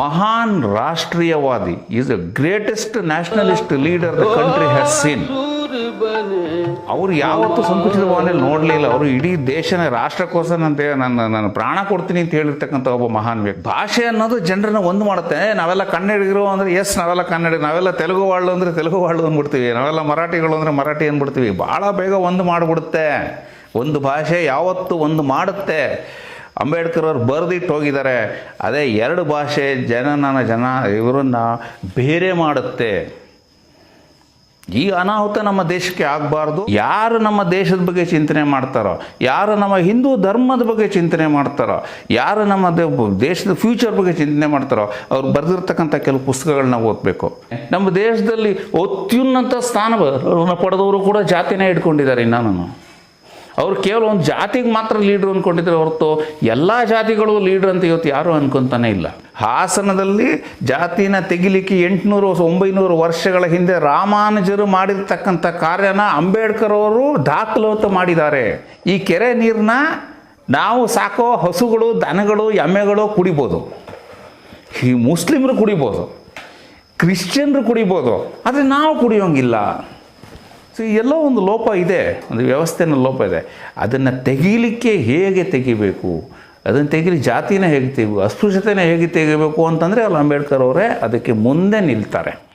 ಮಹಾನ್ ರಾಷ್ಟ್ರೀಯವಾದಿ is a greatest nationalist leader the country has seen ಅವ್ರು ಯಾವತ್ತೂ ಸಂಕುಚಿತ ನೋಡಲಿಲ್ಲ ಅವರು ಇಡೀ ದೇಶನ ರಾಷ್ಟ್ರಕ್ಕೋಸ್ಕರ ಅಂತ ನನ್ನ ನಾನು ಪ್ರಾಣ ಕೊಡ್ತೀನಿ ಅಂತ ಹೇಳಿರ್ತಕ್ಕಂಥ ಒಬ್ಬ ಮಹಾನ್ ವ್ಯಕ್ತಿ. ಭಾಷೆ ಅನ್ನೋದು ಜನರನ್ನ ಒಂದು ಮಾಡುತ್ತೆ. ನಾವೆಲ್ಲ ಕನ್ನಡಿಗರು ಅಂದರೆ ಎಸ್ ನಾವೆಲ್ಲ ಕನ್ನಡ, ನಾವೆಲ್ಲ ತೆಲುಗು ವಾಳು ಅಂದರೆ ತೆಲುಗು ವಾಳು ಅಂದ್ಬಿಡ್ತೀವಿ. ನಾವೆಲ್ಲ ಮರಾಠಿಗಳು ಅಂದರೆ ಮರಾಠಿ ಅಂದ್ಬಿಡ್ತೀವಿ. ಭಾಳ ಬೇಗ ಒಂದು ಮಾಡಿಬಿಡುತ್ತೆ. ಒಂದು ಭಾಷೆ ಯಾವತ್ತೂ ಒಂದು ಮಾಡುತ್ತೆ. ಅಂಬೇಡ್ಕರ್ ಅವ್ರು ಬರೆದಿಟ್ಟು ಹೋಗಿದ್ದಾರೆ. ಅದೇ ಎರಡು ಭಾಷೆ ಜನನನ ಜನ ಇವರನ್ನ ಬೇರೆ ಮಾಡುತ್ತೆ. ಈ ಅನಾಹುತ ನಮ್ಮ ದೇಶಕ್ಕೆ ಆಗಬಾರ್ದು. ಯಾರು ನಮ್ಮ ದೇಶದ ಬಗ್ಗೆ ಚಿಂತನೆ ಮಾಡ್ತಾರೋ, ಯಾರು ನಮ್ಮ ಹಿಂದೂ ಧರ್ಮದ ಬಗ್ಗೆ ಚಿಂತನೆ ಮಾಡ್ತಾರೋ, ಯಾರು ನಮ್ಮ ದೇಶದ ಫ್ಯೂಚರ್ ಬಗ್ಗೆ ಚಿಂತನೆ ಮಾಡ್ತಾರೋ, ಅವ್ರು ಬರೆದಿರ್ತಕ್ಕಂಥ ಕೆಲವು ಪುಸ್ತಕಗಳನ್ನ ಓದಬೇಕು. ನಮ್ಮ ದೇಶದಲ್ಲಿ ಅತ್ಯುನ್ನತ ಸ್ಥಾನವನ್ನು ಪಡೆದವರು ಕೂಡ ಜಾತಿನೇ ಇಟ್ಕೊಂಡಿದ್ದಾರೆ ಇನ್ನೂ ಅವ್ರು ಕೇವಲ ಒಂದು ಜಾತಿಗೆ ಮಾತ್ರ ಲೀಡ್ರು ಅಂದ್ಕೊಂಡಿದ್ರೆ ಹೊರತು ಎಲ್ಲ ಜಾತಿಗಳು ಲೀಡ್ರ್ ಅಂತ ಇವತ್ತು ಯಾರೂ ಅನ್ಕೊಂತಾನೆ ಇಲ್ಲ. ಹಾಸನದಲ್ಲಿ ಜಾತಿನ ತೆಗಿಲಿಕ್ಕೆ ಎಂಟುನೂರು, ಒಂಬೈನೂರು ವರ್ಷಗಳ ಹಿಂದೆ ರಾಮಾನುಜರು ಮಾಡಿರ್ತಕ್ಕಂಥ ಕಾರ್ಯನ ಅಂಬೇಡ್ಕರ್ ಅವರು ದಾಖಲೋತ ಮಾಡಿದ್ದಾರೆ. ಈ ಕೆರೆ ನೀರನ್ನ ನಾವು ಸಾಕೋ ಹಸುಗಳು, ದನಗಳು, ಎಮ್ಮೆಗಳು ಕುಡಿಬೋದು. ಈ ಮುಸ್ಲಿಮರು ಕುಡಿಬೋದು. ಕ್ರಿಶ್ಚಿಯನ್ರು ಕುಡಿಬೋದು. ಆದರೆ ನಾವು ಕುಡಿಯೋಂಗಿಲ್ಲ. ಸೊ ಎಲ್ಲೋ ಒಂದು ಲೋಪ ಇದೆ, ಒಂದು ವ್ಯವಸ್ಥೆನ ಲೋಪ ಇದೆ. ಅದನ್ನು ತೆಗೀಲಿಕ್ಕೆ ಹೇಗೆ ತೆಗಿಬೇಕು? ಅದನ್ನು ತೆಗೀಲಿ ಜಾತಿನ ಹೇಗೆ ತೆಗಿಬೇಕು? ಅಸ್ಪೃಶ್ಯತೆನ ಹೇಗೆ ತೆಗಿಬೇಕು ಅಂತಂದರೆ ಅಲ್ಲಿ ಅಂಬೇಡ್ಕರ್ ಅವರೇ ಅದಕ್ಕೆ ಮುಂದೆ ನಿಲ್ತಾರೆ.